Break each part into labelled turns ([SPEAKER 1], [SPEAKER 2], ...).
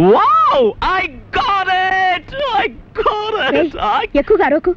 [SPEAKER 1] Wow I got it I got it
[SPEAKER 2] ఎక్కువగా అరవకు.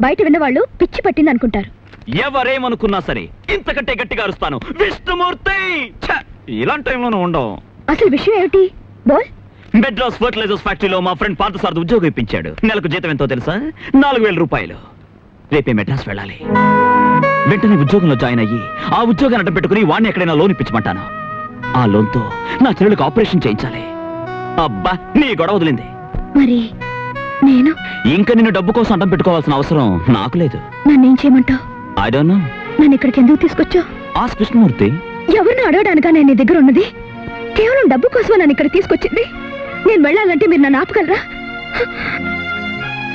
[SPEAKER 2] బయట విన్నవాళ్ళు పిచ్చి పట్టింది అనుకుంటారు.
[SPEAKER 1] ఎవరేమనుకున్నా సరే ఇంతకంటే గట్టిగా అరుస్తాను. విష్ణుమూర్తి! ఛ! ఇలాంటి టైంలోనూ ఉండవు
[SPEAKER 2] అసలు విషయం ఏమిటి? బోల్?
[SPEAKER 1] మెడ్రాస్ ఫర్టిలైజర్స్ ఫ్యాక్టరీలో మా ఫ్రెండ్ పార్థసారథి ఉద్యోగం ఇప్పించాడు. నెలకు జీతం ఎంతో తెలుసా? నాలుగు వేల రూపాయలు. రేపే మెడ్రాస్ వెళ్ళాలి. వెంటనే ఉద్యోగంలో జాయిన్ అయ్యి ఆ ఉద్యోగాన్ని అడ్డం పెట్టుకుని వాడిని ఎక్కడైనా లోన్ ఇప్పించమంటాను. ఆ లోన్తో నా చెల్లెలకు ఆపరేషన్ చేయించాలి. అబ్బా నీ గొడవ వదిలింది.
[SPEAKER 2] మరి నేను?
[SPEAKER 1] ఇంకా నిన్ను డబ్బు కోసం అడ్డం పెట్టుకోవాల్సిన అవసరం నాకు లేదు.
[SPEAKER 2] నన్నేం చేయమంటావు?
[SPEAKER 1] ఐ డోంట్ నో
[SPEAKER 2] నన్ను ఇక్కడికి ఎందుకు తీసుకొచ్చావు?
[SPEAKER 1] ఆ కృష్ణమూర్తి.
[SPEAKER 2] ఎవరిని అడగడానికా నేను నీ దగ్గర ఉన్నది? కేవలం డబ్బు కోసం నన్ను ఇక్కడ తీసుకొచ్చింది? నేను వెళ్ళాలంటే మీరు నన్ను ఆపగలరా?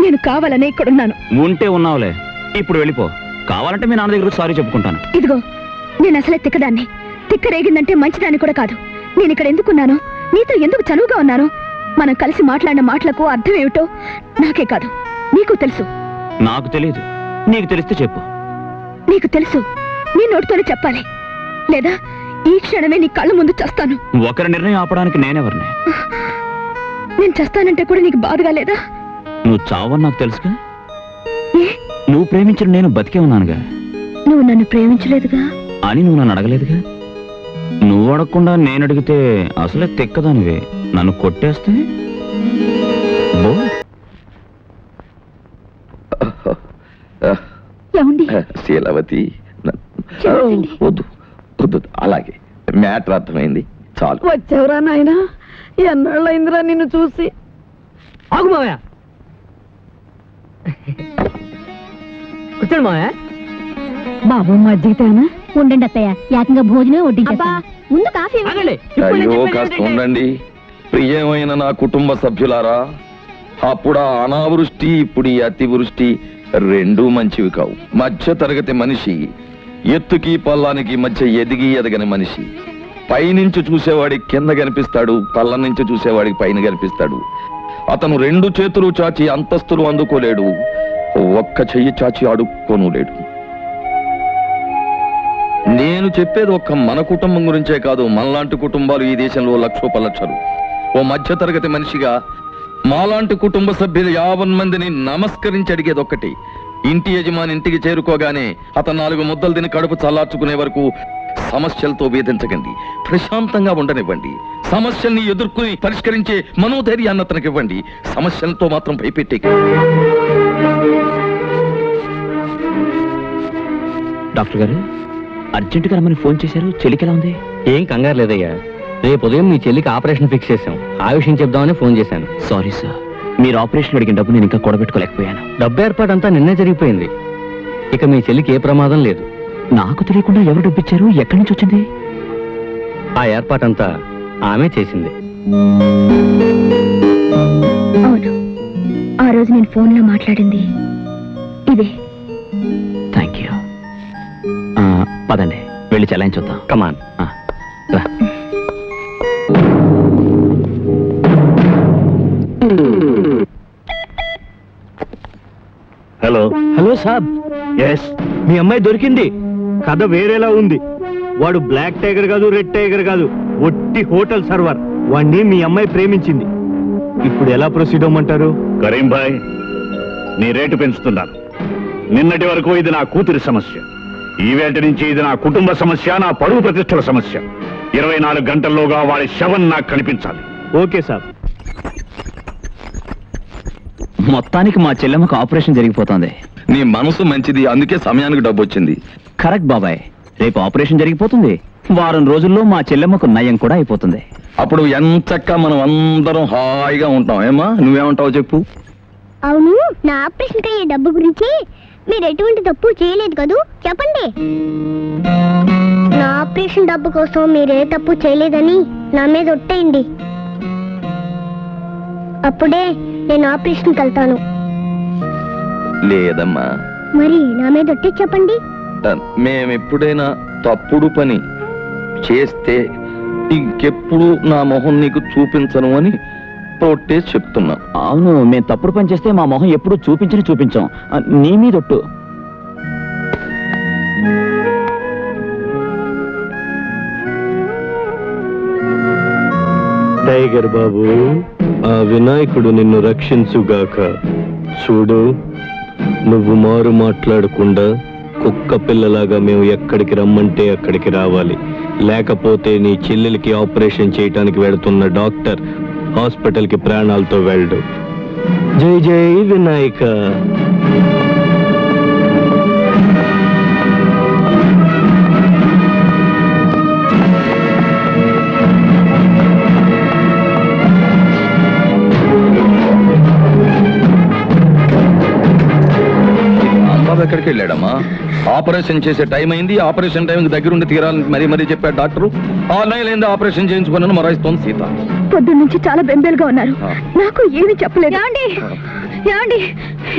[SPEAKER 2] నేను కావాలనే ఇక్కడ ఉన్నాను
[SPEAKER 1] ఉంటే ఉన్నావులే. ఇప్పుడు వెళ్ళిపో. కావాలంటే మీ నాన్న దగ్గర సారీ చెప్పుకుంటాను.
[SPEAKER 2] ఇదిగో నేను అసలే తిక్కదాన్ని. తిక్క రేగిందంటే మంచిదాన్ని కూడా కాదు. నేను ఇక్కడ ఎందుకున్నాను నీతో ఎందుకు చనువుగా ఉన్నాను మనం కలిసి మాట్లాడిన మాటలకు అర్థం ఏమిటో నాకే కాదు. నీకు తెలుసు.
[SPEAKER 1] నాకు తెలియదు నీకు తెలిస్తే చెప్పు.
[SPEAKER 2] నీకు తెలుసు. నీ నోటితోనే చెప్పాలి. లేదా ఈ క్షణమే నీ కళ్ళ ముందు చస్తాను.
[SPEAKER 1] ఒకరి నిర్ణయం ఆపడానికి నేనెవరిని?
[SPEAKER 2] నేను చస్తానంటే కూడా నీకు బాధగా లేదా?
[SPEAKER 1] నువ్వు చావని నాకు తెలుసుగా?
[SPEAKER 2] ఏ?
[SPEAKER 1] నువ్వు ప్రేమించిన నేను బతికే ఉన్నానుగా?
[SPEAKER 2] నువ్వు నన్ను ప్రేమించలేదుగా?
[SPEAKER 1] అని నువ్వు నన్ను అడగలేదుగా? నువ్వు అడగకుండా నేను అడిగితే అసలే తెక్కదానివే. నన్ను కొట్టేస్తే? బో.
[SPEAKER 2] ఏమండి?
[SPEAKER 3] శీలవతి న-
[SPEAKER 2] క్షమించండి.
[SPEAKER 3] వద్దు వద్దు అలాగే మ్యాటర్ అర్థమైంది. చాలు.
[SPEAKER 4] వచ్చావురా నాయనా? ఎన్నాళ్ళైందిరా నిన్ను చూసి?
[SPEAKER 5] ఆగు మావయ్య. కూర్చోండి మావయ్య.
[SPEAKER 4] బాబు మజ్జిగ తేనా?
[SPEAKER 2] ఉండండి అత్తయ్య. ఏకంగా భోజనం వడ్డించేస్తా ముందు కాఫీ
[SPEAKER 5] ఆగండి. ఇప్పుడు నేను
[SPEAKER 3] అయ్యో
[SPEAKER 5] చెప్పేది
[SPEAKER 3] కాస్త
[SPEAKER 5] ఏంటంటే-
[SPEAKER 3] ఉండండి. ప్రియమైన నా కుటుంబ సభ్యులారా అప్పుడు ఆ అనావృష్టి ఇప్పుడు ఈ అతివృష్టి రెండూ మంచివి కావు. మధ్య తరగతి మనిషి ఎత్తుకి పల్లానికి మధ్య ఎదిగి ఎదగని మనిషి. పైనుంచి చూసేవాడికి కింద కనిపిస్తాడు పల్ల నుంచి చూసేవాడికి పైన కనిపిస్తాడు. అతను రెండు చేతులు చాచి అంతస్తులు అందుకోలేడు ఒక్క చెయ్యి చాచి అడుక్కోను లేడు. నేను చెప్పేది ఒక్క మన కుటుంబం గురించే కాదు మనలాంటి కుటుంబాలు ఈ దేశంలో లక్షోపలక్షలు ఓ మధ్య తరగతి మనిషిగా మాలాంటి కుటుంబ సభ్యులు యావన్ మందిని నమస్కరించి అడిగేది ఒక్కటి. ఇంటి యజమాని ఇంటికి చేరుకోగానే అతను నాలుగు ముద్దలు తిని కడుపు చల్లార్చుకునే వరకు సమస్యలతో వేధించకండి. ప్రశాంతంగా ఉండనివ్వండి. సమస్యల్ని ఎదుర్కొని పరిష్కరించే మనోధైర్యాన్ని అతనికి ఇవ్వండి సమస్యలతో మాత్రం భయపెట్టే
[SPEAKER 1] డాక్టర్ గారు అర్జెంటుగా రమ్మని ఫోన్ చేశారు. చెలికి ఎలా ఉంది?
[SPEAKER 5] ఏం కంగారు లేదయ్యా. రేపు ఉదయం మీ చెల్లికి ఆపరేషన్ ఫిక్స్ చేశాం. ఆ విషయం చెప్దామని ఫోన్ చేశాను.
[SPEAKER 1] సారీ సార్ మీరు ఆపరేషన్ అడిగిన డబ్బు నేను ఇంకా కూడబెట్టుకోలేకపోయాను.
[SPEAKER 5] డబ్బు ఏర్పాటు అంతా నిన్నే జరిగిపోయింది. ఇక మీ చెల్లికి ఏ ప్రమాదం లేదు.
[SPEAKER 1] నాకు తెలియకుండా ఎవరు డబ్బు ఇచ్చారు? ఎక్కడి నుంచి వచ్చింది?
[SPEAKER 5] ఆ ఏర్పాటంతా ఆమె చేసింది.
[SPEAKER 2] అవును. ఆ రోజు నేను ఫోన్లో మాట్లాడింది. ఇదే.
[SPEAKER 1] పదండి వెళ్ళి చెలాయించుద్దాం
[SPEAKER 5] కమాన్
[SPEAKER 1] రా.
[SPEAKER 6] హలో హలో సాబ్ ఎస్ మీ అమ్మాయి దొరికింది. కథ వేరేలా ఉంది. వాడు బ్లాక్ టైగర్ కాదు రెడ్ టైగర్ కాదు ఒట్టి హోటల్ సర్వర్. వాణ్ణి మీ అమ్మాయి ప్రేమించింది. ఇప్పుడు ఎలా ప్రొసీడ్ అవ్వమంటారు?
[SPEAKER 7] కరీం భాయ్ నీ రేటు పెంచుతున్నాను. నిన్నటి వరకు ఇది నా కూతురి సమస్య. ఈవేట నుంచి ఇది నా కుటుంబ సమస్య నా పరువు ప్రతిష్టల సమస్య. ఇరవై నాలుగు గంటల్లోగా వాడి శవం నాకు కనిపించాలి.
[SPEAKER 6] ఓకే సాబ్
[SPEAKER 1] మొత్తానికి మా చెల్లెమ్మకు ఆపరేషన్ జరిగిపోతుంది.
[SPEAKER 3] నీ మనసు మంచిది అందుకే సమయానికి డబ్బు వచ్చింది
[SPEAKER 1] కరెక్ట్ బాబాయ్ రేపు ఆపరేషన్ జరిగిపోతుంది. వారం రోజుల్లో మా చెల్లెమ్మకు నయం కూడా అయిపోతుంది.
[SPEAKER 3] అప్పుడు ఎంచక్క మనం అందరం హాయిగా ఉంటాం. ఏమా నువ్వేమంటావు చెప్పు.
[SPEAKER 8] అవును నా ఆపరేషన్ అయ్యే డబ్బు గురించి మీరు ఎటువంటి తప్పు చేయలేదు కదూ? చెప్పండి. నా ఆపరేషన్ డబ్బు కోసం మీరు ఏ తప్పు చేయలేదని నా మీద ఒట్టేయండి. అప్పుడే నేను ఆపరేషన్కి వెళ్తాను.
[SPEAKER 3] లేదమ్మా.
[SPEAKER 8] మరి నా మీద ఒట్టి చెప్పండి.
[SPEAKER 3] మేము ఎప్పుడైనా తప్పుడు పని చేస్తే ఇంకెప్పుడు నా మొహం నీకు చూపించను అని తోటేసి చెప్తున్నా.
[SPEAKER 1] అవును మేము తప్పుడు పని చేస్తే మా మొహం ఎప్పుడూ చూపించని చూపించాం. నీ మీద ఒట్టు.
[SPEAKER 6] దయ టైగర్ బాబు ఆ వినాయకుడు నిన్ను రక్షించుగాక. చూడు నువ్వు మారు మాట్లాడకుండా కుక్క పిల్లలాగా మేము ఎక్కడికి రమ్మంటే అక్కడికి రావాలి. లేకపోతే నీ చెల్లెలికి ఆపరేషన్ చేయటానికి వెళుతున్న డాక్టర్ హాస్పిటల్కి ప్రాణాలతో వెళ్ళడు జై జై వినాయక.
[SPEAKER 3] ఎక్కడికి వెళ్ళాడమ్మా? ఆపరేషన్ చేసే టైం అయింది. ఆపరేషన్ టైం దగ్గరుండి తీరాలని మరీ మరీ చెప్పాడు డాక్టర్. ఆ నెలలైంది ఆపరేషన్ చేయించుకున్నాను మరాయిస్తోంది సీత.
[SPEAKER 2] పొద్దున్న నుంచి చాలా బెంబేలుగా ఉన్నారు. నాకు ఏమీ చెప్పలేదు. ఏమండి? ఏమండి?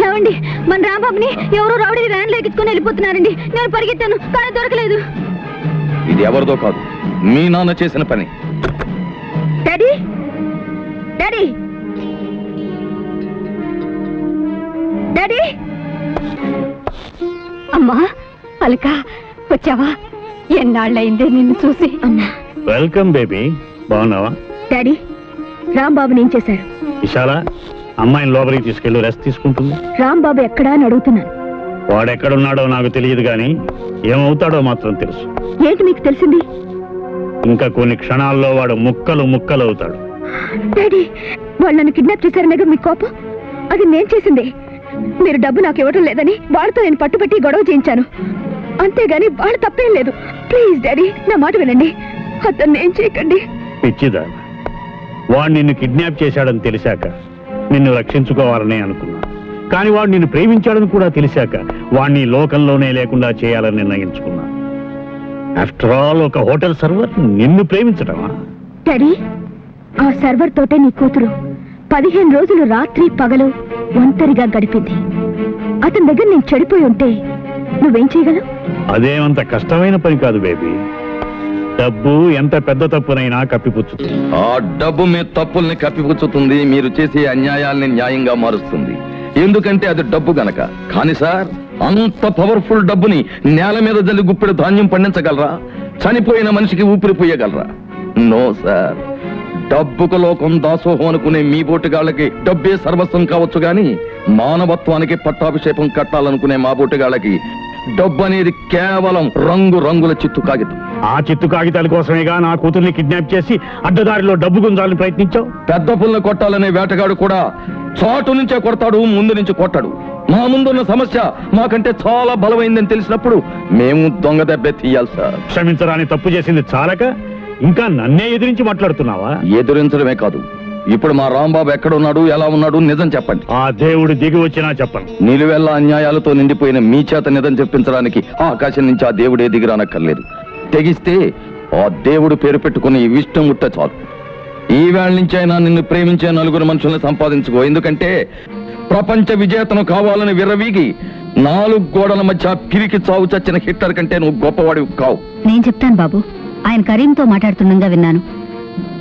[SPEAKER 2] ఏమండి? మన రాంబాబుని ఎవరో రౌడీ వ్యాన్ ఎక్కించుకొని వెళ్ళిపోతున్నారండి. నేను పరిగెత్తాను కానీ దొరకలేదు.
[SPEAKER 3] ఇది ఎవరిదో కాదు మీ నాన్న చేసిన పని.
[SPEAKER 2] డాడీ? డాడీ? డాడీ?
[SPEAKER 4] అమ్మా అలక వచ్చావా? ఎన్నాళ్ళయిందే నిన్ను చూసి?
[SPEAKER 2] అమ్మా
[SPEAKER 7] వెల్కమ్ బేబీ. బాగున్నావా?
[SPEAKER 2] డాడీ రాంబాబుని ఏం చేశారు?
[SPEAKER 7] విశాల అమ్మాయిని లోపలికి తీసుకెళ్ళి రెస్ట్ తీసుకుంటుంది.
[SPEAKER 2] రాంబాబు ఎక్కడా అని అడుగుతున్నాను.
[SPEAKER 7] వాడెక్కడున్నాడో నాకు తెలియదు కానీ ఏమవుతాడో మాత్రం తెలుసు.
[SPEAKER 2] ఏంటి మీకు తెలిసింది?
[SPEAKER 7] ఇంకా కొన్ని క్షణాల్లో వాడు ముక్కలు ముక్కలు అవుతాడు.
[SPEAKER 2] డాడీ వాళ్ళు నన్ను కిడ్నాప్ చేశారనగా మీ కోపం? అది నేను చేసింది. మీరు డబ్బు నాకు ఇవ్వడం లేదని వాళ్ళతో నేను పట్టుబట్టి గొడవ చేయించాను. అంతేగాని వాళ్ళు తప్పేం లేదు. ప్లీజ్ డాడీ నా మాట వినండి. అతన్ని ఏం చేయకండి.
[SPEAKER 7] పిచ్చిదా వాడు నిన్ను కిడ్నాప్ చేశాడని తెలిసాక నిన్ను రక్షించుకోవాలని అనుకున్నా కానీ వాడు నిన్ను ప్రేమించాడని కూడా తెలిసాక వాడిని లోకంలోనే లేకుండా చేయాలని నిర్ణయించుకున్నా ఆఫ్టర్ ఆల్ ఒక హోటల్ సర్వర్ నిన్ను ప్రేమించడమా
[SPEAKER 2] డాడీ ఆ సర్వర్ తోటే నీ కూతురు పదిహేను రోజులు రాత్రి పగలు ఒంటరిగా గడిపింది. అతని దగ్గర నేను చెడిపోయి ఉంటే నువ్వేం చేయగలవు?
[SPEAKER 7] అదేమంత కష్టమైన పని కాదు బేబీ. డబ్బు ఎంత పెద్ద తప్పునైనా కప్పిపుచ్చుతుంది.
[SPEAKER 3] ఆ డబ్బు మీ తప్పుల్ని కప్పిపుచ్చుతుంది మీరు చేసే అన్యాయాల్ని న్యాయంగా మారుస్తుంది. ఎందుకంటే అది డబ్బు గనక. కానీ సార్ అంత పవర్ఫుల్ డబ్బుని నేల మీద జల్లి గుప్పెడు ధాన్యం పండించగలరా? చనిపోయిన మనిషికి ఊపిరి పోయగలరా? No sir. డబ్బుకు లోకం దాసోహం అనుకునే మీ బోటుగాళ్ళకి డబ్బే సర్వస్వం కావచ్చు గాని మానవత్వానికి పట్టాభిషేకం కట్టాలనుకునే మా బోటుగాళ్ళకి డబ్బు అనేది కేవలం రంగు రంగుల చిత్తు కాగితం.
[SPEAKER 7] ఆ చిత్తు కాగితాల కోసమేగా నా కూతుర్ని కిడ్నాప్ చేసి అడ్డదారిలో డబ్బు గుంజాలని ప్రయత్నించావు?
[SPEAKER 3] పెద్ద పుల్లని కొట్టాలనే వేటగాడు కూడా చాటు నుంచే కొడతాడు ముందు నుంచి కొట్టాడు. మా ముందున్న సమస్య మాకంటే చాలా బలమైందని తెలిసినప్పుడు మేము దొంగ దెబ్బే తీయాలి సార్.
[SPEAKER 7] క్షమించరాని తప్పు చేసింది చాలక ఇంకా నన్నే ఎదిరించి మాట్లాడుతున్నావా?
[SPEAKER 3] ఎదురించడమే కాదు. ఇప్పుడు మా రాంబాబు ఎక్కడున్నాడు ఎలా ఉన్నాడు నిజం చెప్పండి.
[SPEAKER 7] ఆ దేవుడు దిగి వచ్చినా చెప్పను.
[SPEAKER 3] నిలువెల్ల అన్యాయాలతో నిండిపోయిన మీ చేత నిజం చెప్పించడానికి ఆ ఆకాశం నుంచి ఆ దేవుడే దిగిరానక్కర్లేదు తెగిస్తే ఆ దేవుడు పేరు పెట్టుకుని ఇష్టం ముట్ట చాలు. ఈ వేళ నుంచైనా నిన్ను ప్రేమించే నలుగురు మనుషుల్ని సంపాదించుకో. ఎందుకంటే ప్రపంచ విజేతను కావాలని విర్రవీగి నాలుగు గోడల మధ్య పిరికి చావు చచ్చిన హిట్లర్ కంటే నువ్వు గొప్పవాడివి కావు.
[SPEAKER 9] నేను చెప్తాను బాబు. ఆయన కరీంతో మాట్లాడుతుండగా విన్నాను.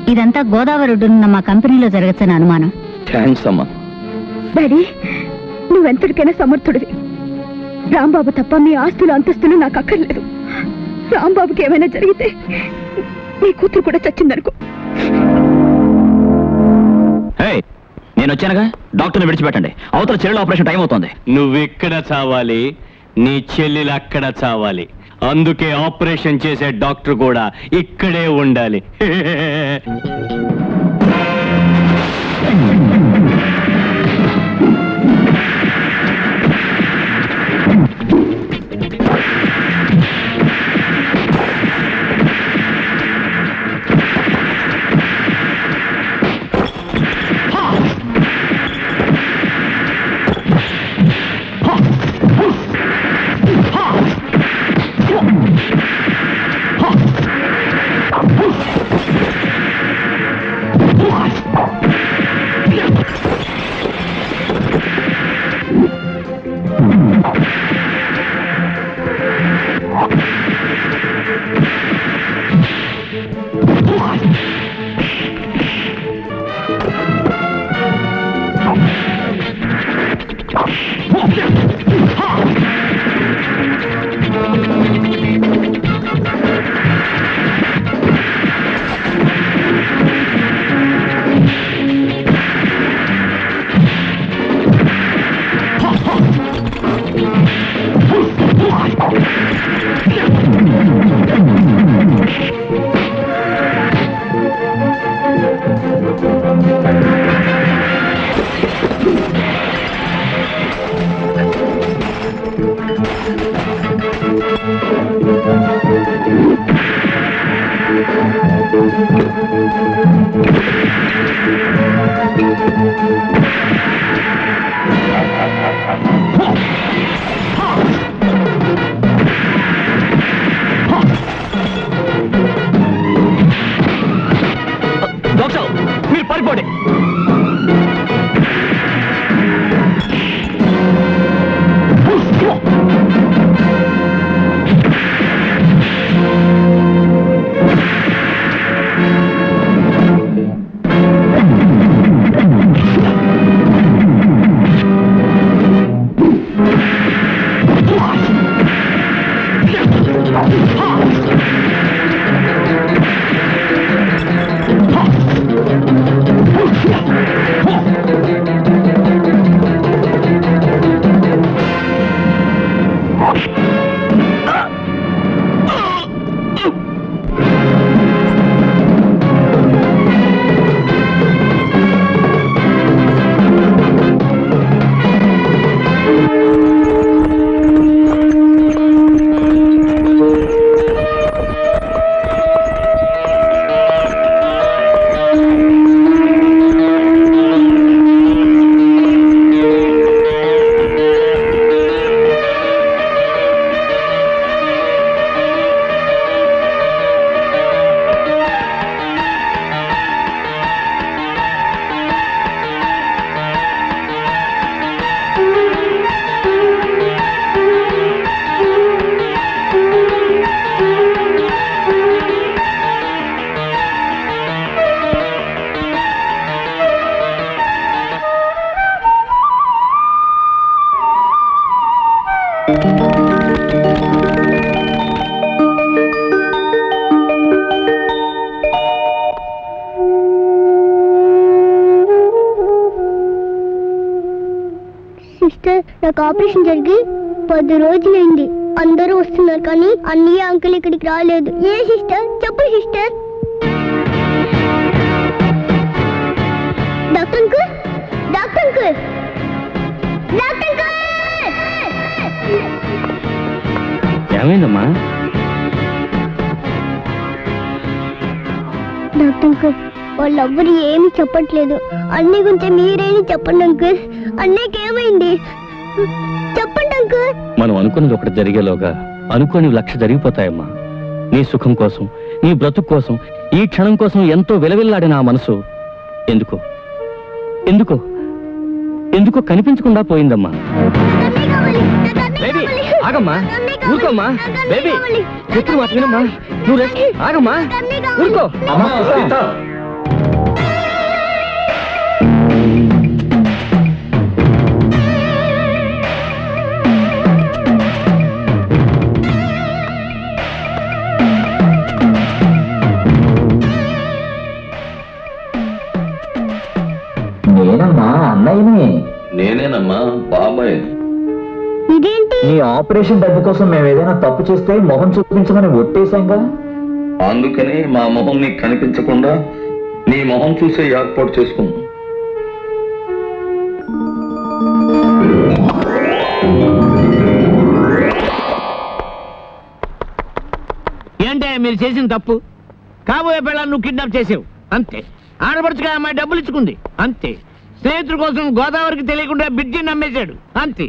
[SPEAKER 9] ఇదంతా గోదావరి ఒడ్డునున్న మా కంపెనీలో జరగచ్చని అనుమానం.
[SPEAKER 3] థ్యాంక్స్ అమ్మా.
[SPEAKER 2] డాడీ నువ్వెంతటికైనా సమర్థుడివి. రాంబాబు తప్ప మీ ఆస్తులు అంతస్తులు నాకు అక్కర్లేదు. రాంబాబుకి ఏమైనా జరిగితే నీ కూతురు కూడా చచ్చిందనుకో.
[SPEAKER 1] నేను వచ్చానుగా? డాక్టర్ని విడిచిపెట్టండి. అవతల చెల్లెలు ఆపరేషన్ టైం అవుతోంది.
[SPEAKER 5] నువ్వెక్కడ చావాలి నీ చెల్లెలు అక్కడ చావాలి. అందుకే ఆపరేషన్ చేసే డాక్టర్ కూడా ఇక్కడే ఉండాలి.
[SPEAKER 8] నాకు ఆపరేషన్ జరిగి పది రోజులైంది. అందరూ వస్తున్నారు కానీ అన్నయ్య అంకుల్ ఇక్కడికి రాలేదు. ఏ సిస్టర్? చెప్పు sister. Doctor uncle? Doctor uncle? Doctor uncle!
[SPEAKER 5] ఏమైందమ్మా?
[SPEAKER 8] డాక్టర్ అంకుల్ వాళ్ళెవ్వరు ఏమి చెప్పట్లేదు. అన్ని గురించి మీరేమి చెప్పండి అంకుల్. అన్నయ్యకి ఏమైంది చెప్పండి అంకుల్.
[SPEAKER 5] మనం అనుకున్నది ఒకటి జరిగేలోగా అనుకోని లక్ష జరిగిపోతాయమ్మా. నీ సుఖం కోసం నీ బ్రతుకు కోసం ఈ క్షణం కోసం ఎంతో విలవిల్లాడిన ఆ మనసు ఎందుకో? ఎందుకో? ఎందుకో కనిపించకుండా పోయిందమ్మా? బేబీ. ఆగమ్మా. ఊరుకోమ్మా. బేబీ నువ్వు రెస్ట్ ఆగమ్మా. ఊరుకో.
[SPEAKER 3] అమ్మా బాబాయ్.
[SPEAKER 10] నీ ఆపరేషన్ డబ్బు కోసం మేము ఏదైనా తప్పు చేస్తే మొహం చూపించమని ఒట్టేశాంగా
[SPEAKER 3] అందుకని మా మొహం నీకు కనిపించకుండా నీ మొహం చూసే ఏర్పాటు చేసుకున్నాం
[SPEAKER 6] ఏంటే మీరు చేసిన తప్పు? కాబోయే పిల్లలు నువ్వు కిడ్నాప్ చేసావు. అంతే. ఆడపడుచుగా అమ్మాయి డబ్బులు ఇచ్చుకుంది. అంతే. స్నేహితుడు కోసం గోదావరికి తెలియకుండా బిడ్జి నమ్మేశాడు. అంతే.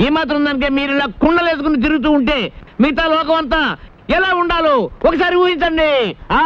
[SPEAKER 6] ఈ మాత్రం దానికే మీరు ఇలా కుండలేసుకుని తిరుగుతూ ఉంటే మిగతా లోకం అంతా ఎలా ఉండాలో ఒకసారి ఊహించండి. ఆ